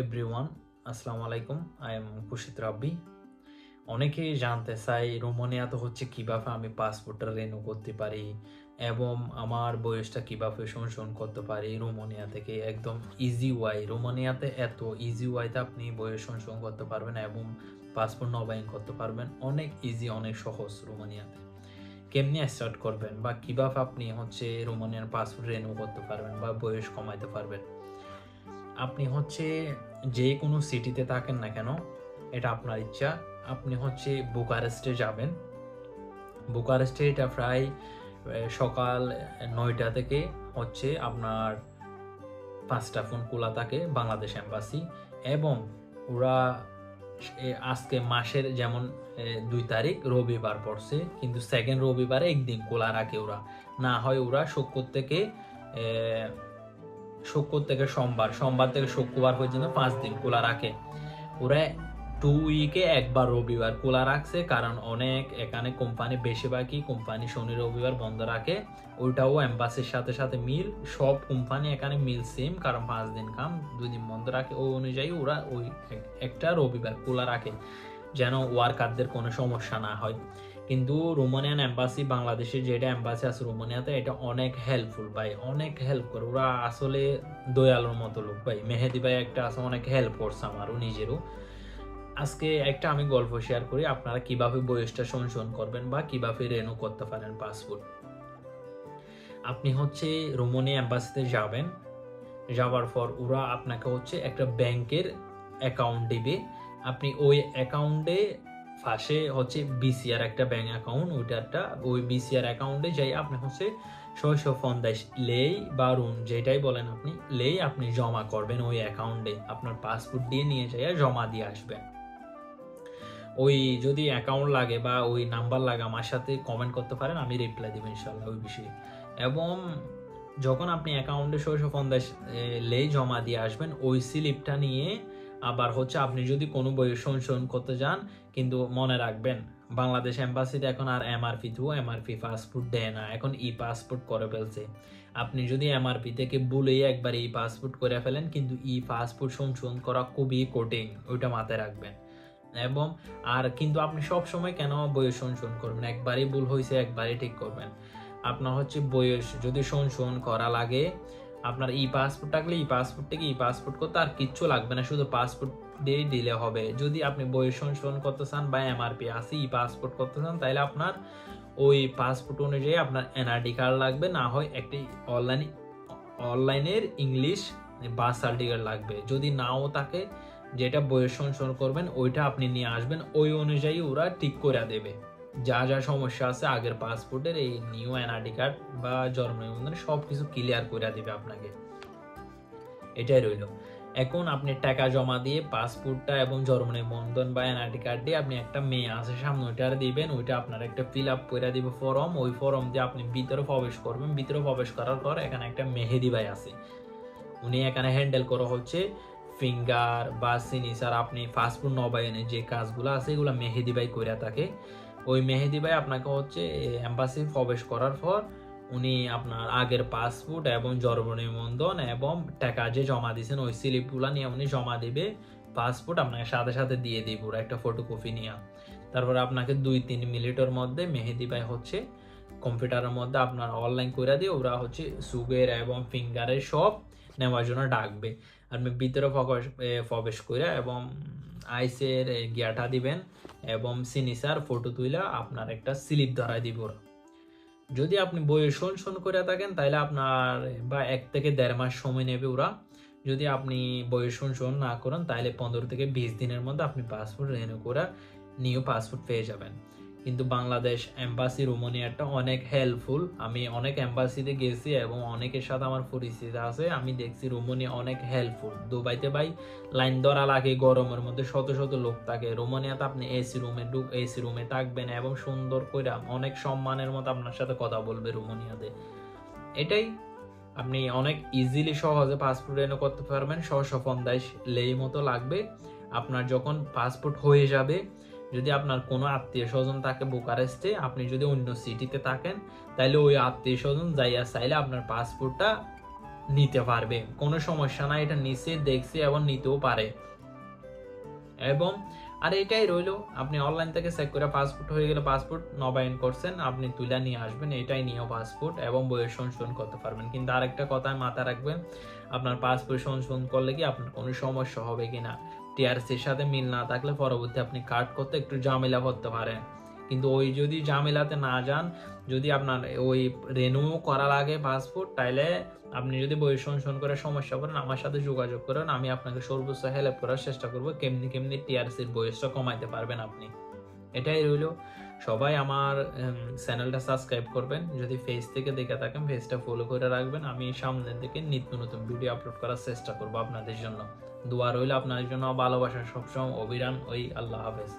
Everyone আসসালামু আলাইকুম I am খুশিত রাব্বি অনেকেই জানতে চাই রোমানিয়া তো হচ্ছে কীভাবে আমি পাসপোর্টটা রেনু করতে পারি এবং আমার বয়সটা কীভাবে সংশোধন করতে পারি রোমানিয়া থেকে। একদম ইজি ওয়াই রোমানিয়াতে এত ইজি ওয়াইতে আপনি বয়স সংশোধন করতে পারবেন এবং পাসপোর্ট নবায়ন করতে পারবেন। অনেক ইজি অনেক সহজ রোমানিয়াতে। কেমনি স্টার্ট করবেন বা কীভাবে আপনি হচ্ছে রোমানিয়ার পাসপোর্ট রেনু করতে পারবেন বা বয়স কমাইতে পারবেন? আপনি হচ্ছে যে কোনো সিটিতে থাকেন না কেন, এটা আপনার ইচ্ছা। আপনি হচ্ছে বুকারেস্টে যাবেন। বুকারেস্টে এটা প্রায় সকাল নয়টা থেকে হচ্ছে আপনার পাঁচটা ফোন খোলা থাকে বাংলাদেশ এম্বাসি এবং ওরা আজকে মাসের যেমন দুই তারিখ রবিবার পড়ছে, কিন্তু সেকেন্ড রবিবারে একদিন খোলা রাখে ওরা। না হয় ওরা শুক্র থেকে শুক্র থেকে সোমবার সোমবার থেকে শুক্রবার পর্যন্ত পাঁচ দিন খোলা রাখে। ওরা টু উইকে একবার রবিবার খোলা রাখছে, কারণ অনেক এখানে কোম্পানি বেশিরভাগই কোম্পানি শনি, রবিবার বন্ধ রাখে। ওইটাও অ্যাম্বাসির সাথে সাথে মিল, সব কোম্পানি এখানে মিল সেম কারণ পাঁচ দিন কাম, দুই দিন বন্ধ রাখে। ওই অনুযায়ী ওরা ওই এক- একটা রবিবার খোলা রাখে, যেন ওয়ার্কারদের কোনো সমস্যা না হয়। কিন্তু রোমানিয়ান এম্বাসি বাংলাদেশের যেটা এম্বাসি আছে রোমানিয়াতে এটা অনেক হেল্পফুল ভাই, অনেক হেল্প করে। ওরা আসলে দয়ালুর মতো লোক ভাই। মেহেদি ভাই একটা আছে, অনেক হেল্প করছে আমারও, নিজেরও। আজকে একটা আমি গল্প শেয়ার করি, আপনারা কীভাবে বয়সটা সংশোধন করবেন বা কীভাবে রেনু করতে পারেন পাসপোর্ট আপনি হচ্ছে রোমানিয়া এম্বাসিতে যাবেন, যাওয়ার পর ওরা আপনাকে হচ্ছে একটা ব্যাংকের অ্যাকাউন্ট দিবে। আপনি ওই অ্যাকাউন্টে পাশে হচ্ছে বিসিআর একটা ব্যাঙ্ক অ্যাকাউন্ট ওইটা একটা, ওই বিসিআর অ্যাকাউন্টে যাই আপনি হচ্ছে ছয়শো পঞ্চাশ লেই বা রুন যেটাই বলেন আপনি, লেই আপনি জমা করবেন ওই অ্যাকাউন্টে আপনার পাসপোর্ট দিয়ে নিয়ে যাই জমা দিয়ে আসবেন। ওই যদি অ্যাকাউন্ট লাগে বা ওই নাম্বার লাগে আমার সাথে কমেন্ট করতে পারেন, আমি রিপ্লাই দেবো ইনশাল্লাহ ওই বিষয়ে। এবং যখন আপনি অ্যাকাউন্টে ছয়শো পঞ্চাশ লেই জমা দিয়ে আসবেন, ওই স্লিপটা নিয়ে আবার হচ্ছে আপনি যদি কোনো বই সংশোধন করতে যান, কিন্তু মনে রাখবেন, বাংলাদেশ এম্বাসিতে এখন আর এমআরপি থ্রু এমআরপি পাসপোর্ট দেয় না, এখন ই পাসপোর্ট করে ফেলছে। আপনি যদি এমআরপি থেকে ভুলেই একবার ই পাসপোর্ট করে ফেলেন, কিন্তু ই পাসপোর্ট সংশোধন করা খুবই কঠিন, ওইটা মাথায় রাখবেন। এবং আর কিন্তু আপনি সব সময় কেন বয়স সংশোধন করবেন? একবারই ভুল হয়েছে একবারই ঠিক করবেন। আপনার হচ্ছে বয়স যদি সংশোধন করা লাগে আপনার ই পাসপোর্ট থাকলে ই পাসপোর্ট থেকে ই পাসপোর্ট করতে আর কিচ্ছু লাগবে না, শুধু পাসপোর্ট দিয়ে দিলে হবে। যদি আপনি বয়স সংশোধন করতে চান বা এমআরপি আছে ই পাসপোর্ট করতে চান, তাহলে আপনার ওই পাসপোর্ট অনুযায়ী আপনার এনআরডি কার্ড লাগবে, না হয় একটি অনলাইন অনলাইনের ইংলিশ বার্থ সার্টিফিকেট লাগবে। যদি নাও থাকে, যেটা বয়স সংশোধন করবেন, ওইটা আপনি নিয়ে আসবেন, ওই অনুযায়ী ওরা ঠিক করে দেবে। যা যা সমস্যা আছে, আগের পাসপোর্টের এই নিউ এনআরডি কার্ড বা জন্ম নিবন্ধন সব কিছু ক্লিয়ার করে দেবে আপনাকে। এটাই রইল। এখন আপনি টাকা জমা দিয়ে পাসপোর্টটা এবং জন্ম নিবন্ধন বা এনআরডি কার্ড দিয়ে আপনি একটা মেয়ে আছে, সামনে ওইটা দিবেন, ওইটা আপনার একটা ফিল আপ করে দিবে ফর্ম ওই ফর্ম দিয়ে আপনি ভিতরে প্রবেশ করবেন। ভিতরে প্রবেশ করার পর এখানে একটা মেহেদি ভাই আছে। উনি এখানে হ্যান্ডেল করা হচ্ছে ফিঙ্গার বা সিনিসার আপনি ফাস্টফুড নবায়নে যে কাজগুলো আছে, এগুলো মেহেদি ভাই করে থাকে। ওই মেহেদি ভাই আপনাকে হচ্ছে এম্বাসি প্রবেশ করার পর উনি আপনার আগের পাসপোর্ট এবং জন্ম নিবন্ধন এবং টাকা যে জমা দিয়েছেন, ওই স্লিপগুলো নিয়ে উনি জমা দিবে। পাসপোর্ট আপনাকে সাথে সাথে দিয়ে দিব একটা ফটোকপি নিয়ে। তারপরে আপনাকে দুই তিন মিনিটের মধ্যে মেহেদি ভাই হচ্ছে কম্পিউটারের মধ্যে আপনার অনলাইন করে দিয়ে ওরা হচ্ছে সুগের এবং ফিঙ্গারের সব নেওয়ার জন্য ডাকবে। আপনি ভিতরে প্রবেশ করে এবং আইসের গিয়াটা দিবেন এবং সিনিসার, ফটো তুইলা আপনার একটা স্লিপ ধরাই দিব। যদি আপনি বইয়ে শোন শোন করে থাকেন তাহলে আপনার, বা এক থেকে দেড় মাস সময় নেবে ওরা। যদি আপনি বইয়ে শোন শোন না করেন তাহলে পনেরো থেকে বিশ দিনের মধ্যে আপনি পাসপোর্ট রেনিউ করে নিউ পাসপোর্ট পেয়ে যাবেন। কিন্তু বাংলাদেশ এম্বাসি রোমানিয়াটা অনেক হেল্পফুল আমি অনেক এম্বাসিতে গেছি এবং অনেকের সাথে আমার পরিচিত আছে। আমি দেখছি রোমানিয়া অনেক হেল্পফুল দুবাইতে ভাই লাইন ধরা লাগে গরমের মধ্যে শত শত লোক থাকে। রোমানিয়াতে আপনি এসি রুমে এসি রুমে থাকবেন এবং সুন্দর করে অনেক সম্মানের মতো আপনার সাথে কথা বলবে রোমানিয়াতে এটাই। আপনি অনেক ইজিলি সহজে পাসপোর্ট রেনু করতে পারবেন। সহজ পন্দায় লেই মতো লাগবে। আপনার যখন পাসপোর্ট হয়ে যাবে যদি আপনার কোনো আত্মীয় স্বজন থাকে বুকারেস্টে আপনি যদি অন্য সিটিতে থাকেন তাহলে ওই আত্মীয় স্বজন যাইয়া চাইলে আপনার পাসপোর্টটা নিতে পারবে। কোনো সমস্যা নাই, এটা নিচে দেখছে এবং নিতেও পারে। এবং, আর এটাই রইল, আপনি অনলাইন থেকে চেক করে পাসপোর্ট হয়ে গেলে পাসপোর্ট নবায়ন করছেন, আপনি তুলে নিয়ে আসবেন, এটাই নিয়ে পাসপোর্ট এবং বইয়ের সংশোধন করতে পারবেন। কিন্তু আরেকটা কথা মাথায় রাখবেন, আপনার পাসপোর্ট সংশোধন করলে কি আপনার কোনো সমস্যা হবে কিনা? টিআরসির সাথে মিল না থাকলে পরবর্তী আপনি কাট করতে একটু ঝামেলা করতে পারেন। কিন্তু ওই যদি ঝামেলাতে না যান, যদি আপনার ওই রেনু করা লাগে পাসপোর্ট তাইলে আপনি যদি বই সংশোধন করে সমস্যা করেন, আমার সাথে যোগাযোগ করেন, আমি আপনাকে সর্বোচ্চ হেল্প করার চেষ্টা করব। কেমনি কেমনি টিআরসির বয়সটা কমাইতে পারবেন আপনি। এটাই রইল। সবাই আমার চ্যানেলটা সাবস্ক্রাইব করবেন। যদি ফেস থেকে দেখে থাকেন ফেসটা ফলো করে রাখবেন। আমি সামনের দিকে নিত্য নতুন ভিডিও আপলোড করার চেষ্টা করব আপনাদের জন্য। দোয়া রইল আপনাদের জন্য। ভালোবাসা সবসময় অবিরাম। ওই আল্লাহ হাফেজ।